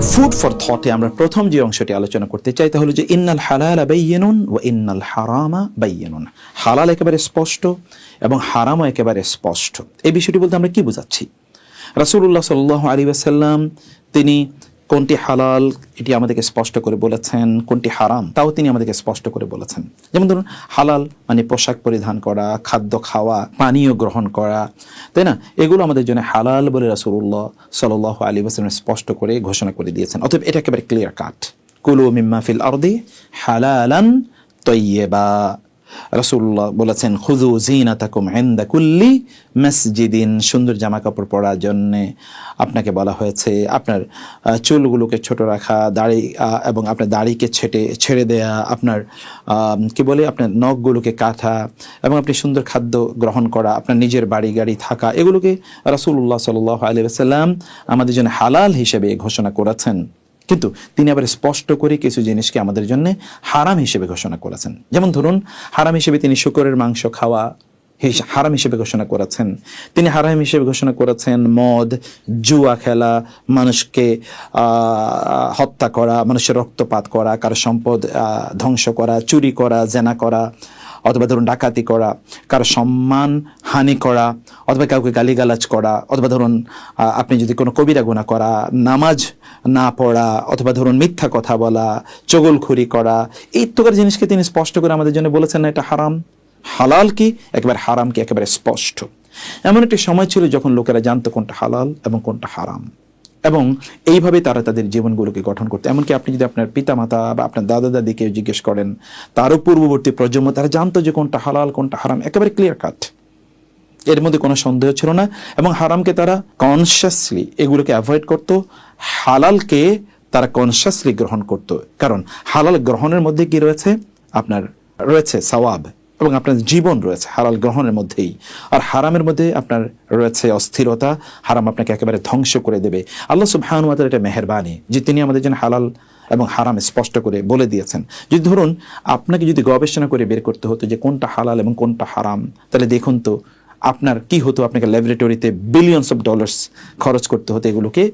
Food for থটে আমরা প্রথম যে অংশটি আলোচনা করতে চাই তাহলে যে ইন্নাল হালাল বাইয়েনুন ও ইন্নাল হারামা বাইয়েনুন। হালাল একেবারে স্পষ্ট এবং হারামও একেবারে স্পষ্ট। এই বিষয়টি বলতে আমরা কি বোঝাচ্ছি? রাসূলুল্লাহ সাল্লাহ আলী আসাল্লাম তিনি কোনটি হালাল, এটি আমাদেরকে স্পষ্ট করে বলেছেন, কোনটি হারাম, তাও তিনি আমাদেরকে স্পষ্ট করে বলেছেন। যেমন ধরুন, হালাল মানে পোশাক পরিধান করা, খাদ্য খাওয়া, পানীয় গ্রহণ করা, তাই না? এগুলো আমাদের জন্য হালাল বলে রাসূলুল্লাহ সাল্লাহ আলী ওয়াসাল্লাম স্পষ্ট করে ঘোষণা করে দিয়েছেন। অতএব এটা একেবারে ক্লিয়ার কাট কুলু মিম্মা ফিল আরদি হালালান তৈয়বা। রসুল্লাহ বলেছেন খুজু জিনাতাকুম হেন্দা কুল্লি মসজিদিন। সুন্দর জামা কাপড় পরার জন্যে আপনাকে বলা হয়েছে, আপনার চুলগুলোকে ছোট রাখা, দাড়ি এবং আপনার দাড়িকে ছেটে, ছেড়ে দেয়া, আপনার কি বলে, আপনার নখগুলোকে কাটা এবং আপনি সুন্দর খাদ্য গ্রহণ করা, আপনার নিজের বাড়ি, গাড়ি থাকা, এগুলোকে রাসূলুল্লাহ সাল্লাহ আলী সাল্লাম আমাদের জন্য হালাল হিসেবে ঘোষণা করেছেন। কিন্তু তিনি আবার স্পষ্ট করে কিছু জিনিসকে আমাদের জন্য হারাম হিসেবে ঘোষণা করেছেন। যেমন ধরুন, হারাম হিসেবে তিনি শুকরের মাংস খাওয়া হারাম হিসেবে ঘোষণা করেছেন। তিনি হারাম হিসেবে ঘোষণা করেছেন মদ, জুয়া খেলা, মানুষকে হত্যা করা, মানুষের রক্তপাত করা, কারও সম্পদ ধ্বংস করা, চুরি করা, জেনা করা। অথবা ধরুন ডাকাতি করা, কারও সম্মান হানি করা, অথবা কাউকে গালিগালাজ করা, অথবা ধরুন আপনি যদি কোনো কবিরা গুণা করা, নামাজ না পড়া, অথবা ধরুন মিথ্যা কথা বলা, চগলখুরি করা, এই প্রকার জিনিসকে তিনি স্পষ্ট করে আমাদের জন্য বলেছেন না, এটা হারাম। হালাল কি? একেবারে হারাম কি? একেবারে স্পষ্ট। এমন একটি সময় ছিল যখন লোকেরা জানতো কোনটা হালাল এবং কোনটা হারাম। এবং এইভাবে তারা তাদের জীবনগুলোকে গঠন করতে। এমনকি আপনি যদি আপনার পিতামাতা বা আপনার দাদা দাদিকে জিজ্ঞেস করেন, তারও পূর্ববর্তী প্রজন্ম, তারা জানতো যে কোনটা হালাল, কোনটা হারাম, একেবারে ক্লিয়ার কাট এর মধ্যে কোনো সন্দেহ ছিল না এবং হারামকে তারা কনসিয়াসলি এগুলোকে অ্যাভয়েড করত। হালালকে তারা কনসিয়াসলি গ্রহণ করত। কারণ হালাল গ্রহণের মধ্যে কি রয়েছে? আপনার রয়েছে সওয়াব। এবং আপনার জীবন রয়েছে, হালাল গ্রহণের মধ্যেই। আর হারামের মধ্যে আপনার রয়েছে অস্থিরতা, হারাম আপনাকে একেবারে ধ্বংস করে দেবে। আল্লাহ সুবহানুয়াতের এটা মেহরবানি, যে তিনি আমাদের জন্য হালাল এবং হারাম স্পষ্ট করে বলে দিয়েছেন। যদি ধরুন, আপনাকে যদি গবেষণা করে বের করতে হতো যে কোনটা হালাল এবং কোনটা হারাম, তাহলে দেখুন তো আপনার কি হতো, আপনাকে ল্যাবরেটরিতে বিলিয়নস অফ ডলার্স খরচ করতে হতো এগুলোকে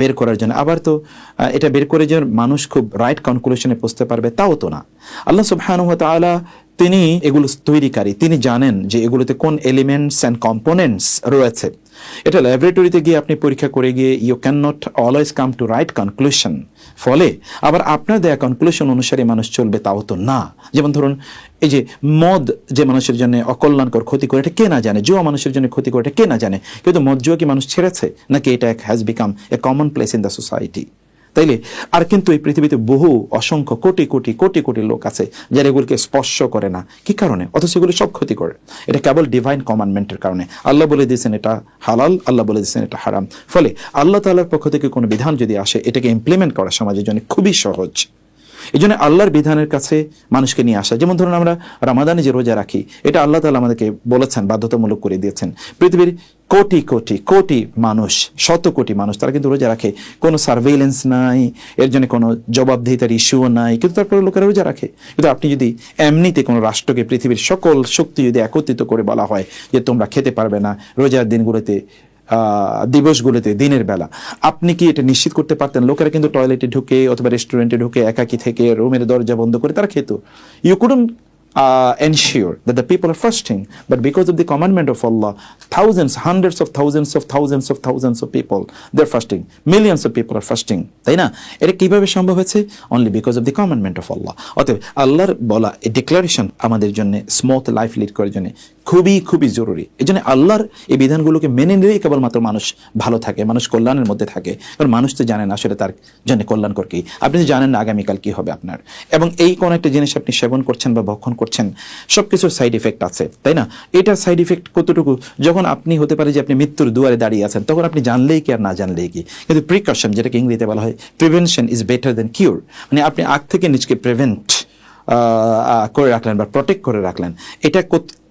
বের করার জন্য। আবার তো এটা বের করে যে মানুষ খুব রাইট কনক্লুশনে পৌঁছতে পারবে, তাও তো না। আল্লাহ সুবহানাহু তাআলা তিনি এগুলো তৈরিকারী। তিনি জানেন যে এগুলোতে কোন এলিমেন্টস অ্যান্ড কম্পোনেন্টস রয়েছে। এটা ল্যাবরেটরিতে গিয়ে আপনি পরীক্ষা করে গিয়ে you can not always come to right conclusion ফলে আবার আপনার দেয়া কনক্লুশন অনুসারে মানুষ চলবে তাও তো না। যেমন ধরুন, এই যে মদ যে মানুষের জন্য অকল্যাণকর ক্ষতি করে এটা কে না জানে? জুয়া মানুষের জন্য ক্ষতি করে এটা কে না জানে? কিন্তু মদ, জুয়া কি মানুষ ছেড়েছে? নাকি এটা has become a common place in the society তাইলে? আর কিন্তু এই পৃথিবীতে বহু অসংখ্য কোটি কোটি কোটি কোটি লোক আছে যারা এগুলিকে স্পর্শ করে না। কি কারণে? অথচ এগুলো সব ক্ষতি করে এটা কেবল ডিভাইন কমান্ডমেন্টের কারণে। আল্লাহ বলে দিয়েছেন এটা হালাল, আল্লাহ বলে দিয়েছেন এটা হারাম। ফলে আল্লাহ তাল্লাহার পক্ষ থেকে কোনো বিধান যদি আসে, এটাকে ইমপ্লিমেন্ট করা সমাজের জন্য খুবই সহজ। এই জন্য আল্লাহর বিধানের কাছে মানুষকে নিয়ে আসা। যেমন ধরুন আমরা রামাদানে যে রোজা রাখি, এটা আল্লাহ তালা আমাদেরকে বলেছেন, বাধ্যতামূলক করে দিয়েছেন। পৃথিবীর কোটি কোটি কোটি মানুষ, শত কোটি মানুষ, তারা কিন্তু রোজা রাখে। কোনো সার্ভেইলেন্স নাই, এর জন্য কোনো জবাবদিহিতার ইস্যুও নাই, কিন্তু তারপরে লোকেরা রোজা রাখে। কিন্তু আপনি যদি এমনিতে কোনো রাষ্ট্রকে, পৃথিবীর সকল শক্তি যদি একত্রিত করে বলা হয় যে তোমরা খেতে পারবে না, রোজার দিনগুলোতে দিবসগুলোতে দিনের বেলা আপনি কি এটা নিশ্চিত করতে পারতেন লোকেরা কিন্তু টয়লেটে ঢুকে অথবা রেস্টুরেন্টে ঢুকে একাকি থেকে রুমের দরজা বন্ধ করে তারা খেত you couldn't uh, ensure that the people are fasting. But because of the commandment of Allah, thousands, hundreds of thousands of thousands of thousands of people, they're fasting. Millions of people are fasting. তাই না এটা কীভাবে সম্ভব হয়েছে only because of the commandment of Allah অতএব আল্লাহর বলা এই ডিক্লারেশন আমাদের জন্য স্মুথ লাইফ লিড করার জন্য খুবই খুবই জরুরি। এই জন্য আল্লাহর এই বিধানগুলোকে মেনে নিলেই কেবলমাত্র মানুষ ভালো থাকে, মানুষ কল্যাণের মধ্যে থাকে। কারণ মানুষ তো জানেন আসলে তার জন্য কল্যাণকর কি। আপনি তো জানেন না আগামীকাল কী হবে আপনার। এবং এই কোন একটা জিনিস আপনি সেবন করছেন বা ভক্ষণ করছেন সব কিছুর সাইড ইফেক্ট আছে, তাই না? এটার সাইড ইফেক্ট কতটুকু? যখন আপনি হতে পারে যে আপনি মৃত্যুর দুয়ারে দাঁড়িয়ে আছেন, তখন আপনি জানলেই কি আর না জানলেই কি? কিন্তু প্রিকশন যেটাকে ইংরেজিতে বলা হয় prevention is better than cure মানে আপনি আগ থেকে নিজকে প্রিভেন্ট করে রাখলেন বা প্রটেক্ট করে রাখলেন। এটা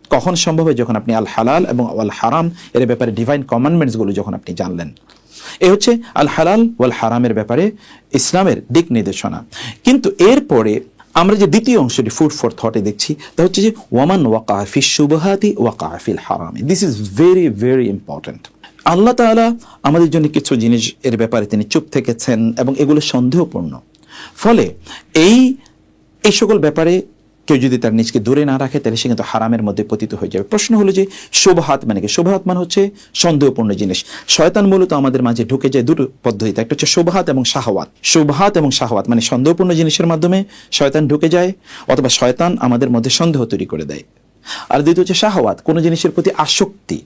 কখন সম্ভব হয় যখন আপনি আল হালাল এবং আল হারাম এর ব্যাপারে ডিভাইন কমান্ডমেন্টসগুলো যখন আপনি জানলেন? এ হচ্ছে আল হালাল ওয়াল হারামের ব্যাপারে ইসলামের দিক নির্দেশনা। কিন্তু এরপরে আমরা যে দ্বিতীয় অংশটি ফুড ফর থটে দেখছি, তা হচ্ছে যে ওয়ামান ওয়াকা ফি শুবহাতি ওয়াকা ফিল হারামি। This is very very important আল্লাহ তাআলা আমাদের জন্য কিছু জিনিস এর ব্যাপারে তিনি চুপ থেকেছেন এবং এগুলো সন্দেহপূর্ণ। ফলে এই এই সকল ব্যাপারে কেউ যদি তার নিজকে দূরে না রাখে, তাহলে সে কিন্তু হারামের মধ্যে পতিত হয়ে যাবে। প্রশ্ন হলো যে, শোভাহাত মানে কি? শোভাহাত মানে হচ্ছে সন্দেহপূর্ণ জিনিস। শয়তান মূলত আমাদের মাঝে ঢুকে যায় দুটো পদ্ধতিতে। একটা হচ্ছে শোভাহাত এবং শাহওয়াত। শোভাহাত এবং শাহওয়াত মানে সন্দেহপূর্ণ জিনিসের মাধ্যমে শয়তান ঢুকে যায়, অথবা শয়তান আমাদের মধ্যে সন্দেহ তৈরি করে দেয়। আর দ্বিতীয় হচ্ছে শাহওয়াত। কোনো জিনিসের প্রতি আসক্তি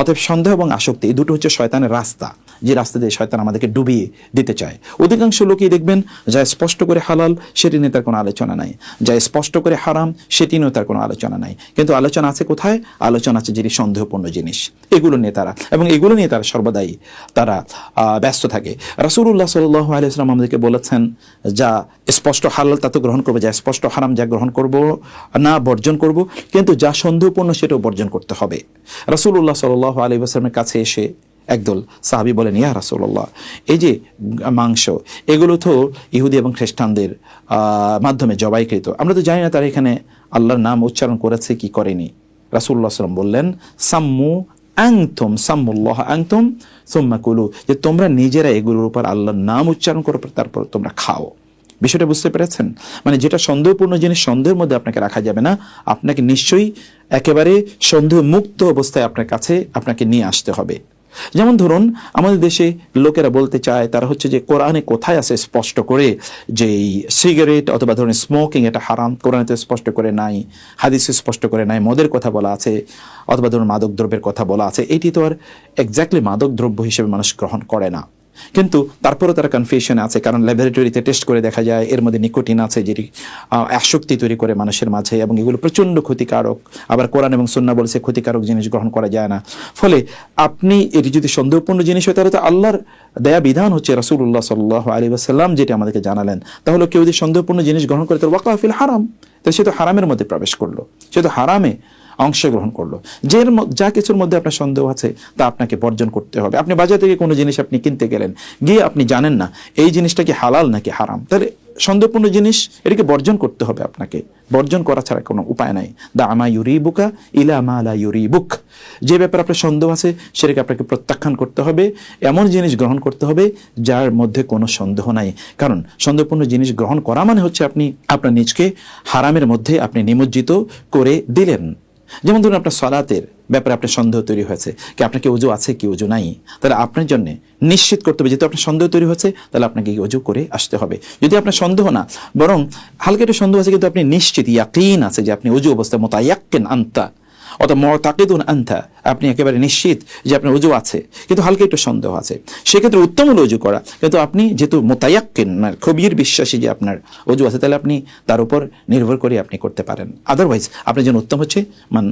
অতএব সন্দেহ এবং আসক্তি, এই দুটো হচ্ছে শয়তানের রাস্তা, যে রাস্তা দিয়ে শয়তান আমাদেরকে ডুবিয়ে দিতে চায়। অধিকাংশ লোকই দেখবেন, যা স্পষ্ট করে হালাল, সেটি নিয়ে তার কোনো আলোচনা নাই। যা স্পষ্ট করে হারাম, সেটি নিয়েও তার কোনো আলোচনা নাই। কিন্তু আলোচনা আছে কোথায়? আলোচনা আছে যেটি সন্দেহপূর্ণ জিনিস। এগুলো নিয়ে তারা, এবং এগুলো নিয়ে তারা সর্বদাই তারা ব্যস্ত থাকে। রাসূলুল্লাহ সাল্লাহ আলাইসলাম আমাদেরকে বলেছেন, যা স্পষ্ট হালাল তা তো গ্রহণ করব, যা স্পষ্ট হারাম যা গ্রহণ করব, না বর্জন করব, কিন্তু যা সন্দেহপূর্ণ সেটাও বর্জন করতে হবে। রাসূলুল্লাহ সাল্লাহ আলী আসলামের কাছে এসে একদল সাহাবি বলেন, ইয়া রাসূলুল্লাহ, এই যে মাংস, এগুলো তো ইহুদি এবং খ্রিস্টানদের মাধ্যমে জবাইকৃত। আমরা তো জানি না তারা এখানে আল্লাহর নাম উচ্চারণ করেছে, কি করেনি। রাসূলুল্লাহ সাল্লাম বললেন, সাম্মু আংতুম সাম্মুল্লাহ আংতুম সুম্মা কুলু, যে তোমরা নিজেরা এগুলোর উপর আল্লাহর নাম উচ্চারণ করো, তারপর তোমরা খাও। বিষয়টা বুঝতে পেরেছেন? মানে যেটা সন্দেহপূর্ণ জিনিস সন্দেহের মধ্যে আপনাকে রাখা যাবে না। আপনাকে নিশ্চয়ই একেবারে সন্দেহ মুক্ত অবস্থায় আপনার কাছে আপনাকে নিয়ে আসতে হবে। যেমন ধরুন, আমাদের দেশে লোকেরা বলতে চায়, তারা হচ্ছে যে কোরআনে কোথায় আছে স্পষ্ট করে যে এই সিগারেট অথবা ধরুন স্মোকিং এটা হারাম, কোরআনে তো স্পষ্ট করে নাই, হাদিসে স্পষ্ট করে নাই, মদের কথা বলা আছে, অথবা ধরুন মাদক দ্রব্যের কথা বলা আছে। এটি তো আর এক্স্যাক্টলি মাদক দ্রব্য হিসেবে মানুষ গ্রহণ করে না। কিন্তু তারপরেও তারা কনফিউশন আছে, কারণ ল্যাবরেটরিতে টেস্ট করে দেখা যায় এর মধ্যে নিকোটিন আছে যেটি আসক্তি তৈরি করে মানুষের মাঝে এবং এগুলো প্রচণ্ড ক্ষতিকারক। আবার কোরআন এবং সুন্না বলছে ক্ষতিকারক জিনিস গ্রহণ করা যায় না। ফলে আপনি এটি যদি সন্দেহপূর্ণ জিনিস হয়, তাহলে তো আল্লাহর দেয়া বিধান হচ্ছে রাসূলুল্লাহ সাল্লাহ আলী আসাল্লাম যেটি আমাদেরকে জানালেন। তাহলে কেউ যদি সন্দেহপূর্ণ জিনিস গ্রহণ করে, তাহলে ওয়াকাফিল হারাম। তাহলে সে তো হারামের মধ্যে প্রবেশ করল। সে তো হারামে। অংশগ্রহণ করল। যে যা কিছুর মধ্যে আপনার সন্দেহ আছে, তা আপনাকে বর্জন করতে হবে। আপনি বাজার থেকে কোনো জিনিস আপনি কিনতে গেলেন, গিয়ে আপনি জানেন না, এই জিনিসটা কি হালাল নাকি হারাম? তাহলে সন্দেহপূর্ণ জিনিস, এটাকে বর্জন করতে হবে আপনাকে। বর্জন করা ছাড়া কোনো উপায় নাই। দা আমা ইউরি বুকা ইলা আমা আলা ইউরি বুক যে ব্যাপারে আপনার সন্দেহ আছে, সেটাকে আপনাকে প্রত্যাখ্যান করতে হবে। এমন জিনিস গ্রহণ করতে হবে, যার মধ্যে কোনো সন্দেহ নাই। কারণ সন্দেহপূর্ণ জিনিস গ্রহণ করা মানে হচ্ছে আপনি আপনার নিজকে হারামের মধ্যে আপনি নিমজ্জিত করে দিলেন। যেমন ধরুন আপনার সলাতের ব্যাপারে আপনার সন্দেহ তৈরি হয়েছে, কি আপনাকে উজু আছে, কি অজু নাই, তাহলে আপনার জন্য নিশ্চিত করতে হবে, যেহেতু আপনার সন্দেহ তৈরি হয়েছে, তাহলে আপনাকে অজু করে আসতে হবে। যদি আপনার সন্দেহ না, বরং হালকা একটা সন্দেহ আছে, কিন্তু আপনি নিশ্চিত, ইয়াকিন আছে যে আপনি অজু অবস্থায় মতো ইয়াক্কেন আন্তা। অর্থাৎ মতাকিদুন আন্থা আপনি একেবারে নিশ্চিত যে আপনার উজু আছে। কিন্তু হালকা একটু সন্দেহ আছে। সেক্ষেত্রে উত্তম উজু করা। কিন্তু আপনি যেহেতু মোতায়াক্কিন মানে খবির বিশ্বাসী যে আপনার উজু আছে, তাহলে আপনি তার উপর নির্ভর করে আপনি করতে পারেন। আদারওয়াইজ আপনার জন্য উত্তম হচ্ছে, মান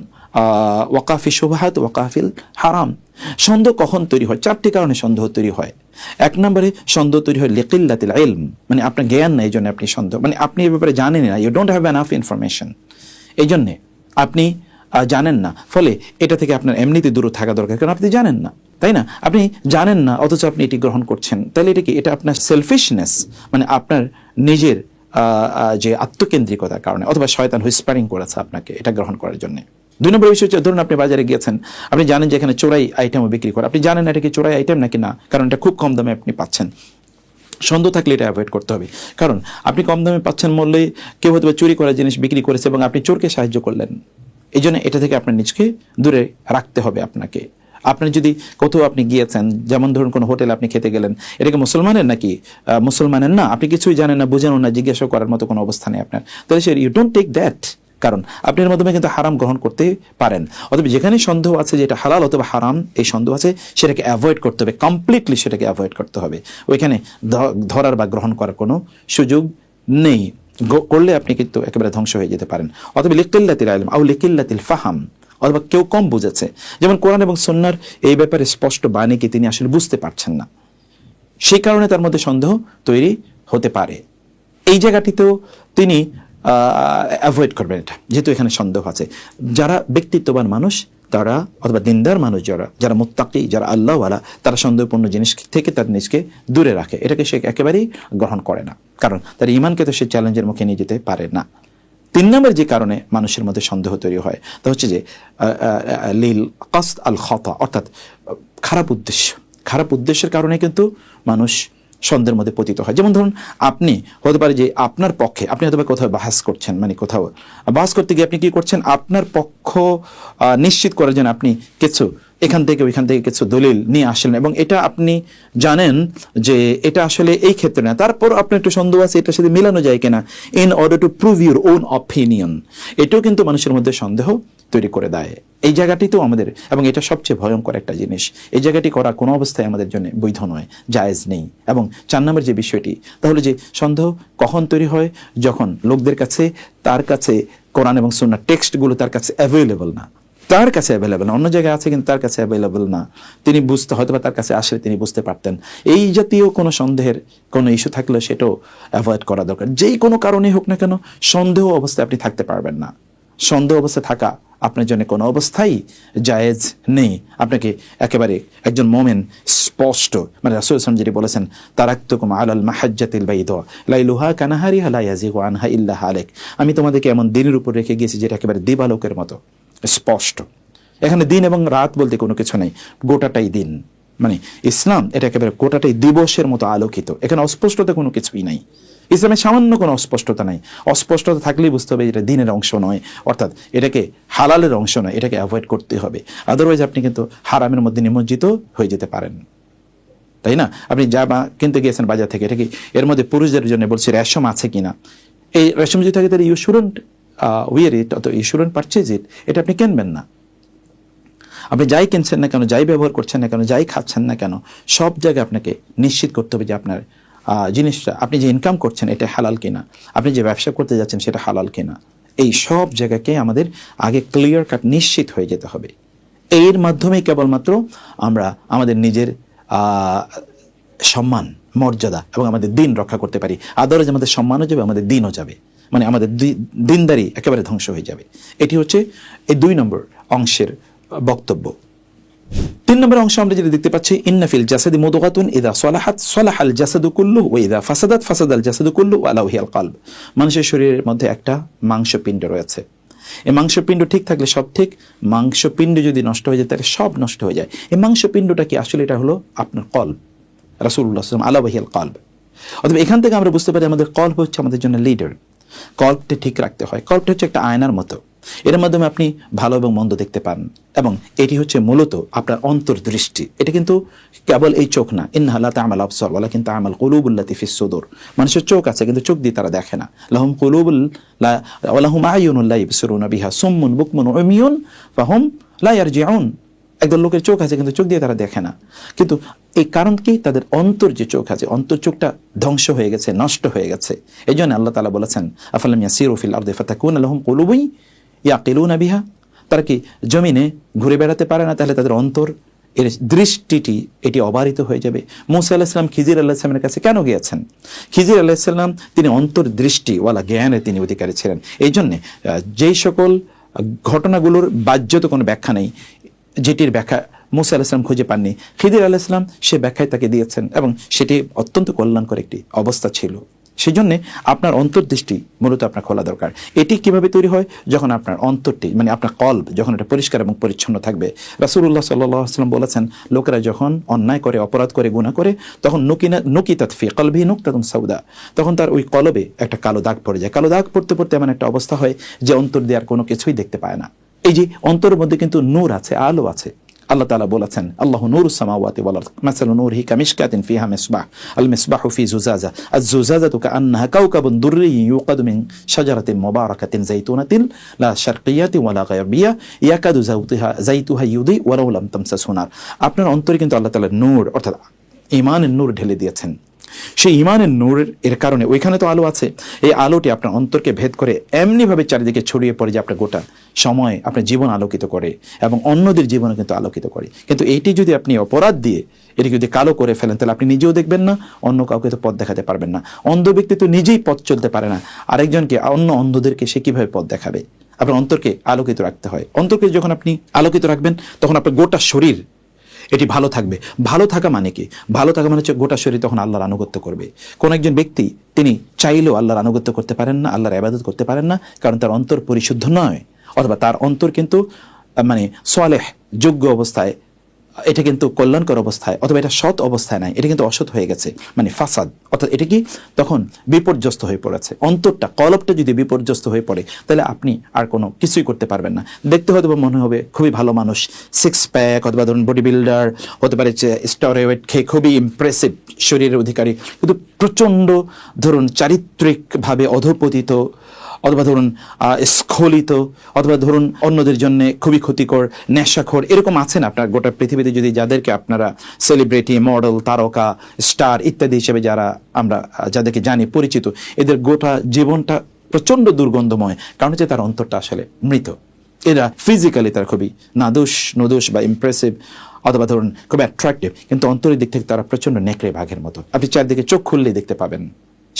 ওয়াকাফি শোভাহাত ওয়াকাফিল হারাম। সন্দেহ কখন তৈরি হয়? চারটি কারণে সন্দেহ তৈরি হয়। এক নম্বরে, সন্দেহ তৈরি হয় লেকিল্লাতিল ইলম। মানে আপনার জ্ঞান নাই, এই জন্য আপনি সন্দেহ মানে আপনি এ ব্যাপারে জানেন না। You don't have an enough information এই জন্যে আপনি জানেন না। ফলে এটা থেকে আপনার এমনিতে দূরে থাকা দরকার, কারণ আপনি জানেন না, তাই না? আপনি জানেন না, অথচ আপনি এটি গ্রহণ করছেন। তাহলে এটা কি? এটা আপনার সেলফিশনেস মানে আপনার নিজের যে আত্মকেন্দ্রিকতার কারণে, অথবা শয়তান হুইসপারিং করেছে আপনাকে এটা গ্রহণ করার জন্য। দুই নম্বর বিষয় হচ্ছে, ধরুন আপনি বাজারে গিয়েছেন, আপনি জানেন যে এখানে চোরাই আইটেমও বিক্রি করে, আপনি জানেন এটা কি চোরাই আইটেম নাকি না, কারণ এটা খুব কম দামে আপনি পাচ্ছেন। সন্দেহ থাকলে এটা অ্যাভয়েড করতে হবে। কারণ আপনি কম দামে পাচ্ছেন মূল্যে কেউ হয়তো চুরি করা জিনিস বিক্রি করেছে এবং আপনি চোরকে সাহায্য করলেন। এই জন্য এটা থেকে আপনার নিজকে দূরে রাখতে হবে আপনাকে। আপনি যদি কোথাও আপনি গিয়েছেন, যেমন ধরুন কোনো হোটেলে আপনি খেতে গেলেন এটাকে মুসলমানের নাকি? মুসলমানের না, আপনি কিছুই জানেন না বুঝেন না জিজ্ঞাসা করার মতো কোনো অবস্থা নেই আপনার। তাহলে say you don't take that কারণ আপনি এর মাধ্যমে কিন্তু হারাম গ্রহণ করতে পারেন। অথবা যেখানে সন্দেহ আছে যেটা হালাল অথবা হারাম, এই সন্দেহ আছে, সেটাকে অ্যাভয়েড করতে হবে কমপ্লিটলি সেটাকে অ্যাভয়েড করতে হবে। ওইখানে ধরার বা গ্রহণ করার কোনো সুযোগ নেই। করলে আপনি কিন্তু একেবারে ধ্বংস হয়ে যেতে পারেন। অথবা লিকিল্লাতিল আলম আউ লিকিল্লাতিল ফাহাম, অথবা কেউ কম বুঝেছে। যেমন কোরআন এবং সন্ন্যার এই ব্যাপারে স্পষ্ট বাণীকে তিনি আসলে বুঝতে পারছেন না। সেই কারণে তার মধ্যে সন্দেহ তৈরি হতে পারে। এই জায়গাটিতেও তিনি অ্যাভয়েড করবেন এটা, যেহেতু এখানে সন্দেহ আছে। যারা ব্যক্তিত্ববান মানুষ তারা অথবা দিনদার মানুষ যারা যারা মুত্তাকি, যারা আল্লাহওয়ালা, তারা সন্দেহপূর্ণ জিনিস থেকে তার নিজকে দূরে রাখে। এটাকে সে একেবারেই গ্রহণ করে না। কারণ তার ইমানকে তো সে চ্যালেঞ্জের মুখে নিয়ে যেতে পারে না। তিন নম্বর যে কারণে মানুষের মধ্যে সন্দেহ তৈরি হয়, তা হচ্ছে যে লিল কস্ত আল খতা অর্থাৎ খারাপ উদ্দেশ্য। খারাপ উদ্দেশ্যের কারণে কিন্তু মানুষ সন্দেহের মধ্যে পতিত হয়। যেমন ধরুন, আপনি হতে পারে যে আপনার পক্ষে, আপনি হয়তো কোথাও বাহাস করছেন মানে কোথাও বাহাস করতে গিয়ে আপনি কি করছেন? আপনার পক্ষ নিশ্চিত করার জন্য আপনি কিছু এখান থেকে ওইখান থেকে কিছু দলিল নিয়ে আসলেন এবং এটা আপনি জানেন যে এটা আসলে এই ক্ষেত্রে না। তারপর আপনার একটু সন্দেহ আছে, এটার সাথে মেলানো যায় কিনা? In order to prove your own opinion এটাও কিন্তু মানুষের মধ্যে সন্দেহ তৈরি করে দেয়। এই জায়গাটি তো আমাদের, এবং এটা সবচেয়ে ভয়ঙ্কর একটা জিনিস, এই জায়গাটি করা কোনো অবস্থায় আমাদের জন্য বৈধ নয়, জায়েজ নেই। এবং চার নম্বর যে বিষয়টি, তাহলে যে সন্দেহ কখন তৈরি হয়? যখন লোকদের কাছে, তার কাছে কোরআন এবং সুন্নার টেক্সটগুলো তার কাছে অ্যাভেলেবল না। তার কাছে অ্যাভেলেবল না, অন্য জায়গায় আছে কিন্তু তার কাছে অ্যাভেলেবল না। তিনি বুঝতে হয়তো তার কাছে আসলে তিনি বুঝতে পারতেন। এই জাতীয় কোনো সন্দেহের কোনো ইস্যু থাকলে সেটাও অ্যাভয়েড করা দরকার। যেই কোনো কারণেই হোক না কেন, সন্দেহ অবস্থায় আপনি থাকতে পারবেন না। সন্দেহ অবস্থায় থাকা আপনার জন্য কোনো অবস্থায় জায়েজ নেই। আপনাকে একেবারে একজন মোমেন স্পষ্ট মানে রাসুল ইসলাম যেটি বলেছেন, তারাক্তুকুম আলাল মাহাজ্জাতিল বাইদ। লাইলুহা কানাহারি হালা ইয়াজিগু আনহা ইল্লা হালেক। আমি তোমাদেরকে এমন দিনের উপর রেখে গিয়েছি যেটা একেবারে দিবালোকের মতো, স্পষ্ট। এখানে দিন এবং রাত বলতে কোনো কিছু নেই, গোটাটাই দিন। মানে ইসলাম এটা একেবারে গোটাটাই দিবসের মতো আলোকিত। এখানে অস্পষ্টতা কোনো কিছুই নাই। ইসলামে সামান্য কোনো অস্পষ্টতা নাই। অস্পষ্টতা থাকলেই বুঝতে হবে এটা দিনের অংশ নয়। অর্থাৎ এটাকে হালালের অংশ নয়, এটাকে অ্যাভয়েড করতে হবে। আদারওয়াইজ আপনি কিন্তু হারামের মধ্যে নিমজ্জিত হয়ে যেতে পারেন। তাই না? আপনি জামা কিনতে গিয়েছেন বাজার থেকে, এটা কি এর মধ্যে পুরুষদের জন্য বলছি রেশম আছে কিনা? এই রেশম যদি থাকে তাহলে ইউ শুডেন্ট উইয়ার ইট অত ইউ শুডেন্ট পারচেজ ইট এটা আপনি কিনবেন না। আপনি যাই কিনছেন না কেন, যাই ব্যবহার করছেন না কেন, যাই খাচ্ছেন না কেন, সব জায়গায় আপনাকে নিশ্চিত করতে হবে যে আপনার জিনিসটা, আপনি যে ইনকাম করছেন, এটা হালাল কিনা? আপনি যে ব্যবসা করতে যাচ্ছেন, সেটা হালাল কিনা? এই সব জায়গাকে আমাদের আগে ক্লিয়ার কাট নিশ্চিত হয়ে যেতে হবে। এর মাধ্যমেই কেবলমাত্র আমরা আমাদের নিজের সম্মান, মর্যাদা এবং আমাদের দিন রক্ষা করতে পারি। আদারজ আমাদের সম্মানও যাবে, আমাদের দিনও যাবে। মানে আমাদের দিনদারি একেবারে ধ্বংস হয়ে যাবে। এটি হচ্ছে এই দুই নম্বর অংশের বক্তব্য। তিন নম্বর অংশ আমরা যেটা দেখতে পাচ্ছি ইন্নাফিল জাসাদি মুদগাতুন ইদা সলাহাত, সলাহাল জাসাদু কুল্লু ও ইদা ফাসাদাত, ফাসাদাল জাসাদু কুল্লু আলাউহিয়াল কালব। মানুষের শরীরের মধ্যে একটা মাংসপিণ্ড রয়েছে। এই মাংসপিণ্ড ঠিক থাকলে সব ঠিক, মাংসপিণ্ড যদি নষ্ট হয়ে যায় তাহলে সব নষ্ট হয়ে যায়। এই মাংসপিণ্ডটা কি? আসলে এটা হলো আপনার কল্ব রাসুল্লাহ আলাবাহিয়াল কল্ব। অথবা এখান থেকে আমরা বুঝতে পারি আমাদের কল্প হচ্ছে আমাদের জন্য লিডার কল্পটা ঠিক রাখতে হয়। কল্পটা হচ্ছে একটা আয়নার মতো। এর মাধ্যমে আপনি ভালো এবং মন্দ দেখতে পান এবং এটি হচ্ছে মূলত আপনার অন্তর্দৃষ্টি। এটা কিন্তু কেবল এই চোখ না। ইনহালা তামাল আফসর ওলা কিন্তু আমাল কলুবুল্লা তিফিস সুদুর। মানুষের চোখ আছে কিন্তু চোখ দিয়ে তারা দেখে না। লাহুম কলুবুল ওলাহুম আয়ুনুল্লাহ ইবসুরুনা বিহা। সুম্মুন বুকমুন উমিয়ুন ফাহুম লা ইয়ারজিউন। একদল লোকের চোখ আছে, কিন্তু চোখ দিয়ে তারা দেখে না। কিন্তু এই কারণ কি? তাদের অন্তর যে চোখ আছে, অন্তর চোখটা ধ্বংস হয়ে গেছে, নষ্ট হয়ে গেছে। এই জন্য আল্লাহ তালা বলেছেন, আফালাম ইয়াসিরুফিল আর্দে ফাতাকুন আলহম কুলুবুই ইয়াকিলুনা বিহা? তারা কি জমিনে ঘুরে বেড়াতে পারে না? তাহলে তাদের অন্তর, এর দৃষ্টিটি, এটি অবারিত হয়ে যাবে। মুসা আল্লাহিসাম খিজির আল্লাহিসামের কাছে কেন গিয়েছেন? খিজির আল্লাহিসাল্লাম তিনি অন্তর দৃষ্টিওয়ালা জ্ঞানের তিনি অধিকারী ছিলেন। এই জন্যে যেই সকল ঘটনাগুলোর বাহ্যত কোনো ব্যাখ্যা নেই যেটির ব্যাখ্যা মুসা আলাহিসাম খুঁজে পাননি। খিদির আলাহিসাম সে ব্যাখ্যায় তাকে দিয়েছেন এবং সেটি অত্যন্ত কল্যাণকর একটি অবস্থা ছিল। সেই জন্যে আপনার অন্তর্দৃষ্টি মূলত আপনার খোলা দরকার। এটি কীভাবে তৈরি হয়? যখন আপনার অন্তরটি মানে আপনার কল্ব যখন এটা পরিষ্কার এবং পরিচ্ছন্ন থাকবে। রাসুল্লাহ সাল্লাম বলেছেন, লোকেরা যখন অন্যায় করে, অপরাধ করে গুণা করে, তখন নুকিনা, নুকিতাত ফি কলভি নুকতাতুম সাউদা। তখন তার ওই কলবে একটা কালো দাগ পড়ে যায়। কালো দাগ পড়তে পড়তে এমন একটা অবস্থা হয় যে অন্তর দেওয়ার কোনো কিছুই দেখতে পায় না। এই যে অন্তরের মধ্যে কিন্তু নূর আছে, আলো আছে। আল্লাহ তালা বলেছেন, আল্লাহ নূর সামাওয়াতি ওয়াল আরদ। মাসালু নূরিহি কামিশকাতিন ফিহা মিসবাহ। আল মিসবাহু ফি জুজাজা। আজ জুজাজাতু কাআন্নাহা কাওকাবুন দুররি ইউকাদু মিন শাজারাতিন মুবারাকাতিন যাইতুনাতিন লা শারকিয়াতি ওয়ালা গায়বিয়া। ইয়াকাদু যাউতিহা, যাইতুহা ইউদি ওয়ালাউ লাম তামসাসহু নার। আপনার অন্তরে কিন্তু আল্লাহ তাআলা নূর, অর্থাৎ ঈমানের নূর ঢেলে দিয়েছেন। সেই ইমানের নূরের এর কারণে ওইখানে তো আলো আছে। এই আলোটি আপনার অন্তরকে ভেদ করে এমনিভাবে চারিদিকে ছড়িয়ে পড়ে যে আপনার গোটা সময় আপনার জীবন আলোকিত করে এবং অন্যদের জীবনে কিন্তু আলোকিত করে। কিন্তু এইটি যদি আপনি অপরাধ দিয়ে এটি যদি কালো করে ফেলেন, তাহলে আপনি নিজেও দেখবেন না, অন্য কাউকে তো পথ দেখাতে পারবেন না। অন্ধ ব্যক্তি তো নিজেই পথ চলতে পারে না। আরেকজনকে, অন্য অন্ধদেরকে সে কীভাবে পথ দেখাবে? আপনার অন্তরকে আলোকিত রাখতে হয়। অন্তরকে যখন আপনি আলোকিত রাখবেন, তখন আপনার গোটা শরীর এটি ভালো থাকবে। ভালো থাকা মানে কি? ভালো থাকা মানে হচ্ছে গোটা শরীর তখন আল্লাহর আনুগত্য করবে। কোন একজন ব্যক্তি, তিনি চাইলেও আল্লাহর আনুগত্য করতে পারেন না, আল্লাহর আবাদত করতে পারেন না, কারণ তার অন্তর পরিশুদ্ধ নয়। অথবা তার অন্তর কিন্তু মানে সোয়ালেহ, যোগ্য অবস্থায় এটা কিন্তু কল্যাণকর অবস্থায়, অথবা এটা সৎ অবস্থায় নাই, এটা কিন্তু অসৎ হয়ে গেছে মানে ফাসাদ। অর্থাৎ এটা কি? তখন বিপর্যস্ত হয়ে পড়েছে। অন্তরটা কলবটা যদি বিপর্যস্ত হয়ে পড়ে, তাহলে আপনি আর কোনো কিছুই করতে পারবেন না। দেখতে হয়তো মনে হবে, খুবই ভালো মানুষ সিক্স প্যাক অথবা ধরুন বডি বিল্ডার হতে পারে স্টরেওয়েট খেয়ে খুবই ইমপ্রেসিভ শরীরের অধিকারী। কিন্তু প্রচণ্ড ধরুন চারিত্রিকভাবে অধপতিত অথবা ধরুন স্খলিত, অথবা ধরুন অন্যদের জন্য খুবই ক্ষতিকর, নেশাখোর, এরকম আছেন আপনার গোটা পৃথিবীতে যদি যাদেরকে আপনারা সেলিব্রিটি মডেল তারকা স্টার ইত্যাদি হিসেবে যারা আমরা যাদেরকে জানি, পরিচিত, এদের গোটা জীবনটা প্রচণ্ড দুর্গন্ধময়। কারণ হচ্ছে তার অন্তরটা আসলে মৃত। এরা ফিজিক্যালি তারা খুবই নাদুস, নদুস বা ইমপ্রেসিভ অথবা ধরুন খুব অ্যাট্রাক্টিভ কিন্তু অন্তরের দিক থেকে তারা প্রচণ্ড নেকড়ে বাঘের মতো। আপনি চারদিকে চোখ খুললেই দেখতে পাবেন।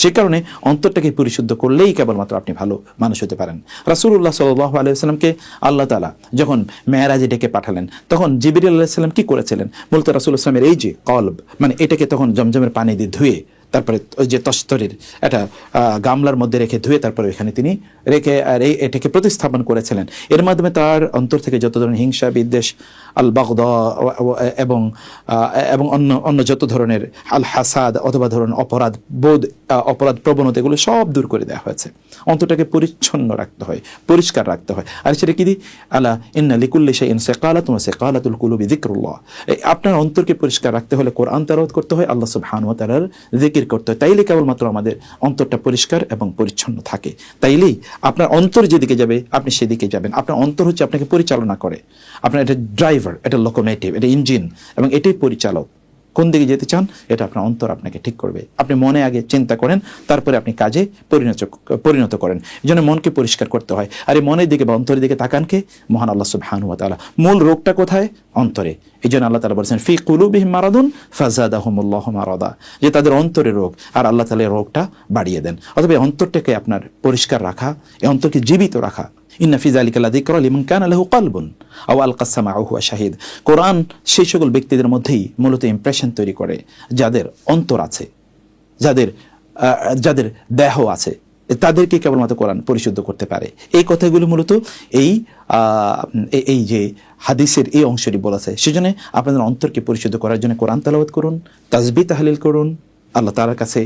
সে কারণে অন্তরটাকে পরিশুদ্ধ করলেই কেবলমাত্র আপনি ভালো মানুষ হতে পারেন। রাসুল্লাহ সাল্লাহ আলাইসাল্লামকে আল্লাহ তালা যখন মেয়ারাজে ডেকে পাঠালেন, তখন জিবির আল্লাহিসাল্লাম কি করেছিলেন? মূলত রাসুল ইসলামের এই যে কলব মানে এটাকে তখন জমজমের পানি দিয়ে ধুয়ে, তারপরে ওই যে তস্তরের একটা গামলার মধ্যে রেখে ধুয়ে তারপরে এখানে তিনি রেখে, আর এই এটাকে প্রতিস্থাপন করেছিলেন। এর মাধ্যমে তার অন্তর থেকে যত ধরনের হিংসা, বিদ্বেষ আল বাগদ এবং এবং অন্য অন্য যত ধরনের আল হাসাদ অথবা ধরুন অপরাধ, বোধ অপরাধ প্রবণতা, এগুলো সব দূর করে দেওয়া হয়েছে। অন্তরটাকে পরিচ্ছন্ন রাখতে হয়, পরিষ্কার রাখতে হয়। আর সেটা কি দি? আলা ইন্না লিকুল্লি সে ইনসে কালাত সে কালাতুল কুলুবি যিকরুল্লাহ। আপনার অন্তরকে পরিষ্কার রাখতে হলে কোরআন তালাওয়াত করতে হয়, আল্লাহ সুবহানাহু ওয়া তাআলার জিকির করতে হয়। তাইলে কেবলমাত্র আমাদের অন্তরটা পরিষ্কার এবং পরিচ্ছন্ন থাকে। তাইলেই আপনার অন্তর যেদিকে যাবে, আপনি সেদিকে যাবেন। আপনার অন্তর হচ্ছে আপনাকে পরিচালনা করে। আপনার এটা ড্রাইভার এটা লোকোমেটিভ এটা ইঞ্জিন এবং এটাই পরিচালক। কোন দিকে যেতে চান, এটা আপনার অন্তর আপনাকে ঠিক করবে। আপনি মনে আগে চিন্তা করেন, তারপরে আপনি কাজে পরিণত পরিণত করেন। এই জন্য মনকে পরিষ্কার করতে হয়। আর এই মনের দিকে বা অন্তরের দিকে তাকানকে মহান আল্লাহ সুবহানাহু ওয়া তাআলা। মূল রোগটা কোথায়? অন্তরে। এই জন্য আল্লাহ তালা বলেছেন, ফি কুলুবিহিম মারাদুন ফাজাদাহুমুল্লাহু মারাদা। যে তাদের অন্তরে রোগ, আর আল্লাহ এই রোগটা বাড়িয়ে দেন। অথবা অন্তরটাকে আপনার পরিষ্কার রাখা, এই অন্তরকে জীবিত রাখা। ইন্না ফি যালিকা লাযিকরা লিমান কানা লাহু কালবুন, আও আলকা সামাউ হুয়া শাহিদ। কোরআন সেই সকল ব্যক্তিদের মধ্যেই মূলত ইমপ্রেশন তৈরি করে, যাদের অন্তর আছে, যাদের যাদের দেহ আছে। তাদেরকে কেবলমাত্র কোরআন পরিশুদ্ধ করতে পারে। এই কথাগুলো মূলত এই এই- যে হাদিসের এই অংশটি বলেছে। সেজন্য আপনাদের অন্তরকে পরিশুদ্ধ করার জন্য কোরআন তালাবাত করুন তাজবি তাহলিল করুন আল্লাহ তালার কাছে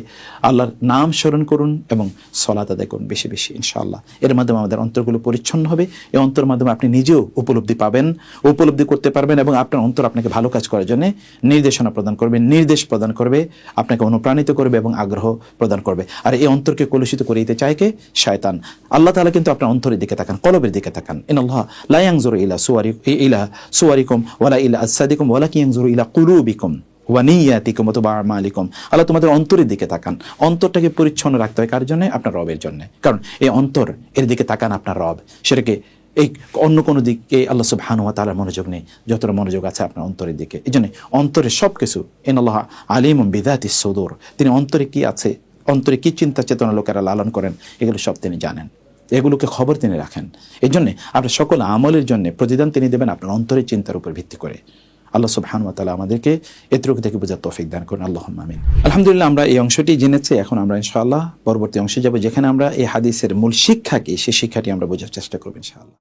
আল্লাহর নাম স্মরণ করুন এবং সলাত আদায় করুন বেশি বেশি, ইনশাআল্লাহ। এর মাধ্যমে আমাদের অন্তরগুলো পরিচ্ছন্ন হবে। এই অন্তর মাধ্যমে আপনি নিজেও উপলব্ধি পাবেন, উপলব্ধি করতে পারবেন এবং আপনার অন্তর আপনাকে ভালো কাজ করার জন্য নির্দেশনা প্রদান করবে, নির্দেশ প্রদান করবে, আপনাকে অনুপ্রাণিত করবে এবং আগ্রহ প্রদান করবে। আর এই অন্তরকে কলুষিত করে দিতে চায় কে? শয়তান। আল্লাহ তালা কিন্তু আপনার অন্তরের দিকে তাকান, কলবের দিকে তাকান। ইন আল্লাহ লা ইয়ানজুরু ইলা সুয়ারি ইলা সুয়ারিকুম ওয়ালা ইলা আজসাদিকুম ওয়ালা কি ইয়ানজুরু ইলা কুলুবিকুম। ওয়ানিয়াতিকুম অথবা আমালিকুম। আল্লাহ তোমাদের অন্তরের দিকে তাকান। অন্তরটাকে পরিচ্ছন্ন রাখতে হয় কার জন্য? আপনার রবের জন্য। কারণ এই অন্তর, এর দিকে তাকান আপনার রব। সেটাকে এই অন্য কোনো দিকে আল্লাহ সুবহানাহু ওয়া তাআলার মনোযোগ নেই। যতটা মনোযোগ আছে আপনার অন্তরের দিকে। এই জন্য অন্তরের সব কিছু ইন আল্লাহ আলিমুম বিদাতিস সুদূর। তিনি অন্তরে কি আছে, অন্তরে কি চিন্তা চেতনা লোকেরা লালন করেন, এগুলো সব তিনি জানেন। এগুলোকে খবর তিনি রাখেন। এই জন্যে আপনার সকল আমলের জন্য প্রতিদান তিনি দেবেন আপনার অন্তরের চিন্তার উপর ভিত্তি করে। আল্লাহ সুবহান ওয়া তালা আমাদেরকে এতটুকু থেকে বোঝার তফিক দান করুন আল্লাহ আমিন। আলহামদুলিল্লাহ, আমরা এই অংশটি জেনেছি, এখন আমরা ইনশাআল্লাহ পরবর্তী অংশে যাব, যেখানে আমরা এই হাদিসের মূল শিক্ষা কি সেই শিক্ষাটি আমরা বোঝার চেষ্টা করব ইনশাআল্লাহ।